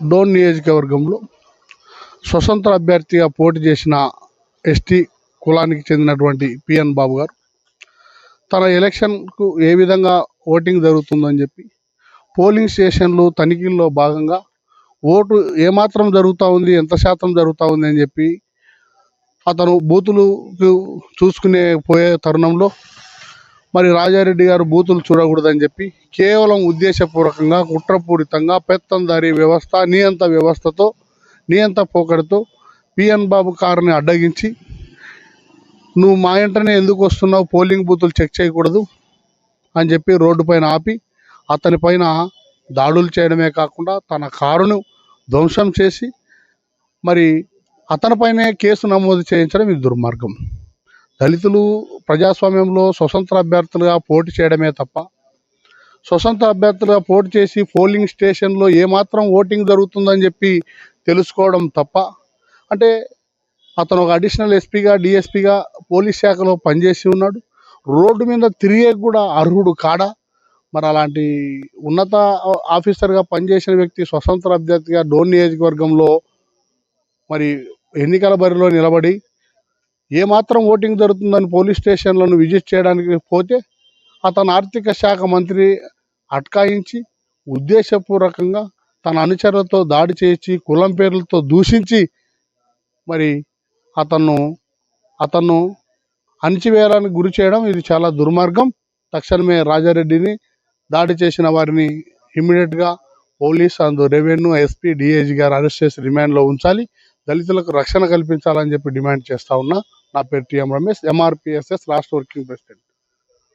డోన్ నియోజకవర్గంలో స్వతంత్ర అభ్యర్థిగా పోటీ చేసిన ఎస్టీ కులానికి చెందినటువంటి పిఎన్ బాబు గారు తన ఎలక్షన్కు ఏ విధంగా ఓటింగ్ జరుగుతుందని చెప్పి పోలింగ్ స్టేషన్లు తనిఖీల్లో భాగంగా ఓటు ఏమాత్రం జరుగుతూ ఉంది ఎంత శాతం జరుగుతూ ఉంది అని చెప్పి అతను బూతులు చూసుకునే పోయే తరుణంలో మరి రాజారెడ్డి గారు బూతులు చూడకూడదని చెప్పి కేవలం ఉద్దేశపూర్వకంగా కుట్రపూరితంగా పెత్తందారీ వ్యవస్థ నియంత వ్యవస్థతో నియంత పోకడతో పిఎన్ బాబు కారుని అడ్డగించి నువ్వు మా ఇంటనే ఎందుకు వస్తున్నావు? పోలింగ్ బూతులు చెక్ చేయకూడదు అని చెప్పి రోడ్డు పైన ఆపి అతని పైన దాడులు చేయడమే కాకుండా తన కారును ధ్వంసం చేసి మరి అతనిపైనే కేసు నమోదు చేయించడం ఇది దుర్మార్గం. దళితులు ప్రజాస్వామ్యంలో స్వతంత్ర అభ్యర్థులుగా పోటీ చేయడమే తప్ప స్వతంత్ర అభ్యర్థులుగా పోటీ చేసి పోలింగ్ స్టేషన్లో ఏమాత్రం ఓటింగ్ జరుగుతుందని చెప్పి తెలుసుకోవడం తప్ప అంటే అతను ఒక అడిషనల్ ఎస్పీగా డిఎస్పీగా పోలీస్ శాఖలో పనిచేసి ఉన్నాడు. రోడ్డు మీద తిరిగే కూడా అర్హుడు కాడా? మరి అలాంటి ఉన్నత ఆఫీసర్గా పనిచేసిన వ్యక్తి స్వతంత్ర అభ్యర్థిగా డోన్ నియోజకవర్గంలో మరి ఎన్నికల బరిలో నిలబడి ఏమాత్రం ఓటింగ్ జరుగుతుందని పోలీస్ స్టేషన్లను విజిట్ చేయడానికి పోతే అతను ఆర్థిక శాఖ మంత్రి అట్కాయించి ఉద్దేశపూర్వకంగా తన అనుచరులతో దాడి చేసి కులం పేర్లతో దూషించి మరి అతను అతను అణిచివేయడానికి గురి చేయడం ఇది చాలా దుర్మార్గం. తక్షణమే రాజారెడ్డిని దాడి చేసిన వారిని ఇమ్మీడియట్గా police and revenue SP DIG గారు అరెస్ట్ చేసి రిమాండ్లో ఉంచాలి. దళితులకు రక్షణ కల్పించాలని చెప్పి డిమాండ్ చేస్తా ఉన్నా. నా పేరు టిఎం రమేష్ ఎంఆర్పిఎస్ఎస్ రాష్ట్ర వర్కింగ్ ప్రెసిడెంట్.